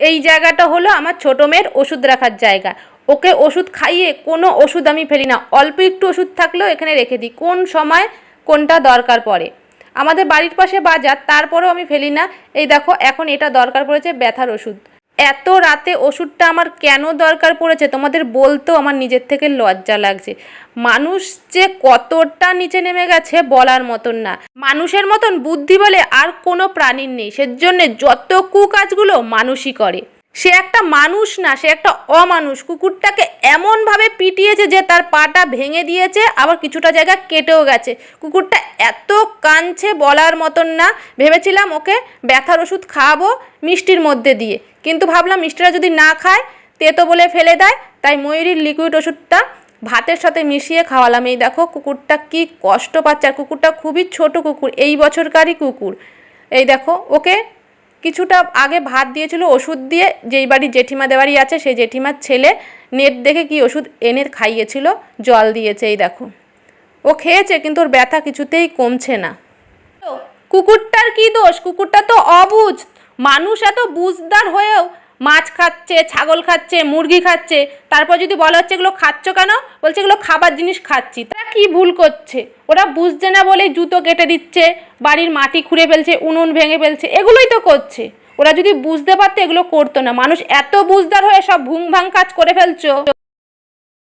এই জায়গাটা হলো আমার ছোটো মেয়ের ওষুধ রাখার জায়গা। ওকে ওষুধ খাইয়ে কোনো ওষুধ আমি ফেলি না। অল্প একটু ওষুধ থাকলেও এখানে রেখে দিই, কোন সময় কোনটা দরকার পড়ে। আমাদের বাড়ির পাশে বাজার, তারপরেও আমি ফেলি না। এই দেখো, এখন এটা দরকার পড়েছে ব্যথার ওষুধ। এত রাতে ওষুধটা আমার কেন দরকার পড়েছে? তোমাদের বলতেও আমার নিজের থেকে লজ্জা লাগছে। মানুষ যে কতটা নিচে নেমে গেছে বলার মতন না। মানুষের মতন বুদ্ধি বলে আর কোনো প্রাণীর নেই। সেজন্যে যত কুকাজগুলো মানুষই করে। সে একটা মানুষ না, সে একটা অমানুষ। কুকুরটাকে এমনভাবে পিটিয়েছে যে তার পাটা ভেঙে দিয়েছে, আবার কিছুটা জায়গা কেটেও গেছে। কুকুরটা এত কাঁদছে বলার মতন না। ভেবেছিলাম ওকে ব্যথার ওষুধ খাওয়াবো মিষ্টির মধ্যে দিয়ে। কিন্তু ভাবলাম মিষ্টিটা যদি না খায়, তেতো বলে ফেলে দেয়, তাই ময়ূরীর লিকুইড ওষুধটা ভাতের সাথে মিশিয়ে খাওয়ালাম। এই দেখো কুকুরটা কি কষ্ট পাচ্ছে। আর কুকুরটা খুবই ছোট কুকুর, এই বছরকারই কুকুর। এই দেখো ওকে কিছুটা আগে ভাত দিয়েছিল, ওষুধ দিয়ে যেই বাড়ি জেঠিমা দেওয়ারই আছে, সেই জেঠিমার ছেলে নেট দেখে কি ওষুধ এনে খাইয়েছিল, জল দিয়েছে, এই দেখো। ও খেয়েছে, কিন্তু ওর ব্যথা কিছুতেই কমছে না। কুকুরটার কি দোষ? কুকুরটা তো অবুঝ। মানুষ এত বুঝদার হয়েও মাছ খাচ্ছে, ছাগল খাচ্ছে, মুরগি খাচ্ছে, তারপর যদি বলা হচ্ছে এগুলো খাচ্ছ কেন? বলছে এগুলো খাবার জিনিস খাচ্ছি। তারা কি ভুল করছে? ওরা বুঝছে না বলে জুতো কেটে দিচ্ছে, বাড়ির মাটি খুঁড়ে ফেলছে, উনুন ভেঙে ফেলছে, এগুলোই তো করছে। ওরা যদি বুঝতে পারতো এগুলো করতো না। মানুষ এত বুঝদার হয়ে সব ভুং ভাং কাজ করে ফেলছো।